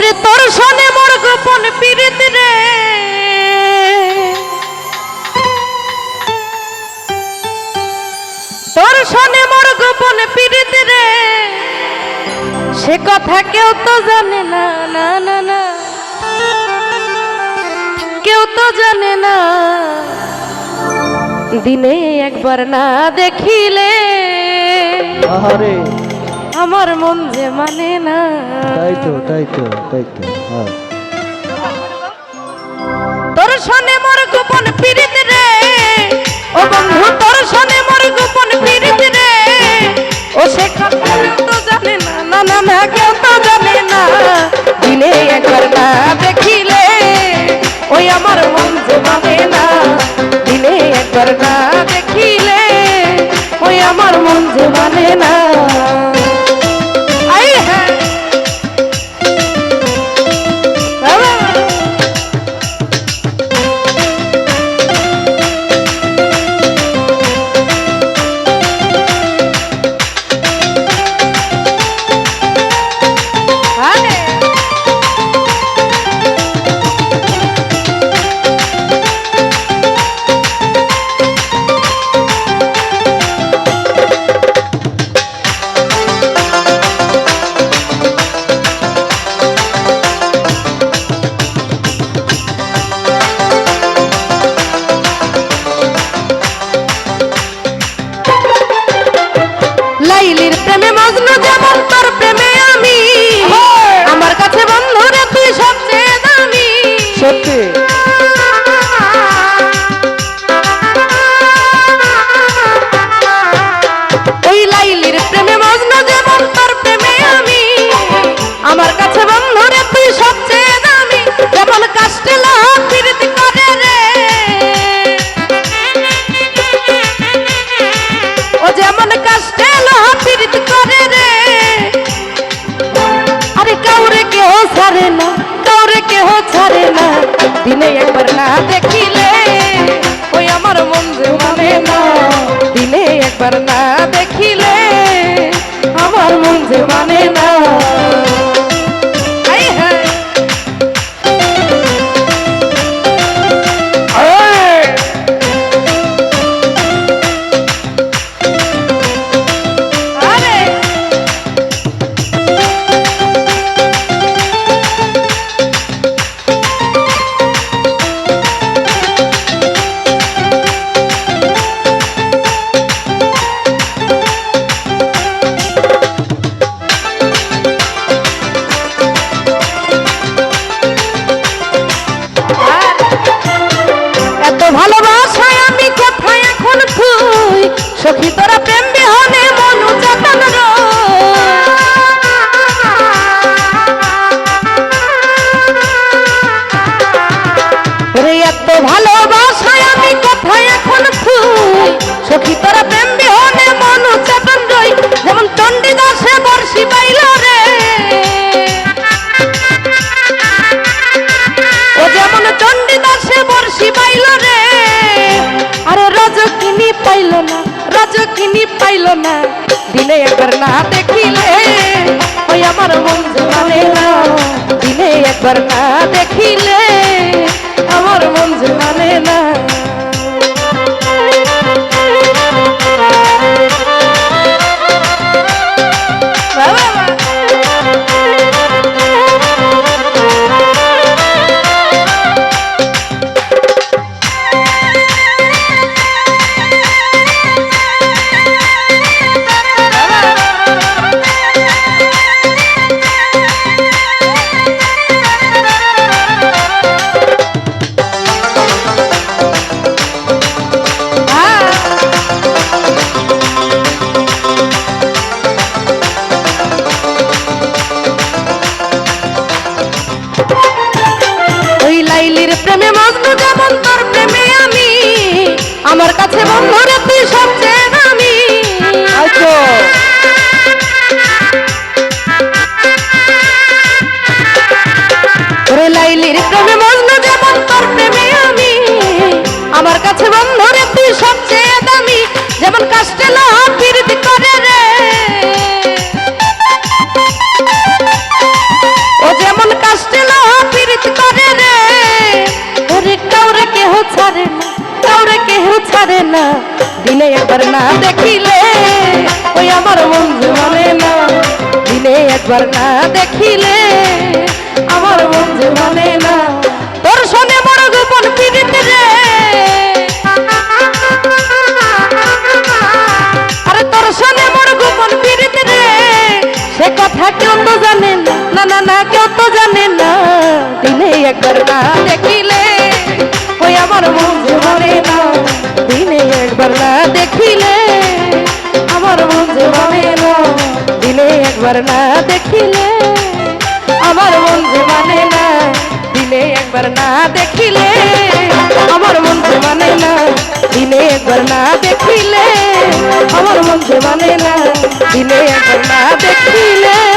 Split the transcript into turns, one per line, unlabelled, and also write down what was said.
ওরে তোর সনে মোর গোপন পীড়িত রে। তোর সনে মোর গোপন পীড়িত রে। সে কথা কেউ তো জানে না না না না। কেউ তো জানে না। দিনে একবার না দেখিলে।
আহারে।
আমার মন যে মানে না।
তাই তো তাই তো তাই তো হ্যাঁ।
তোর সনে মোর গোপন পীড়িত রে। ও বন্ধু তোর সনে মোর গোপন পীড়িত রে। ও সে কথা তো জানে না না না না কেউ তো জানে না। দিনে একবার না দেখিলে ওই আমার মন যে মানে না। দিনে একবার না দেখিলে লাইলির না, দিনে একবার না দেখিলে ওই আমার মন মানে না। দিনে একবার না দেখিলে আমার মন মানে না। সখী তোরা প্রেম বিহনে দিনে একবার না দেখিলে ওই আমার মন মানে না। দিনে একবার না প্রেমে মগ্ন যেমন তোর প্রেমে আমি আমার কাছে বন্ধুরে তুই সবচেয়ে দামি।
আচ্ছা।
একবার না দেখিলে, ওই আমার যে মানে না। দিনে একবার না দেখিলে, আমার যে মানে না। তোর শোনে বড় গোপন পীড়িত রে আরে তোর শোনে বড় গোপন পীড়িত রে সে কথা কেউ তো জানে না না না না, কেউ তো জানে না। দিনে একবার একবার না দেখিলে, আমার মন যে মানে না। দিনে একবার না দেখিলে, আমার মন যে মানে না। দিনে একবার না দেখিলে, আমার মন যে মানে না। দিনে একবার না দেখিলে।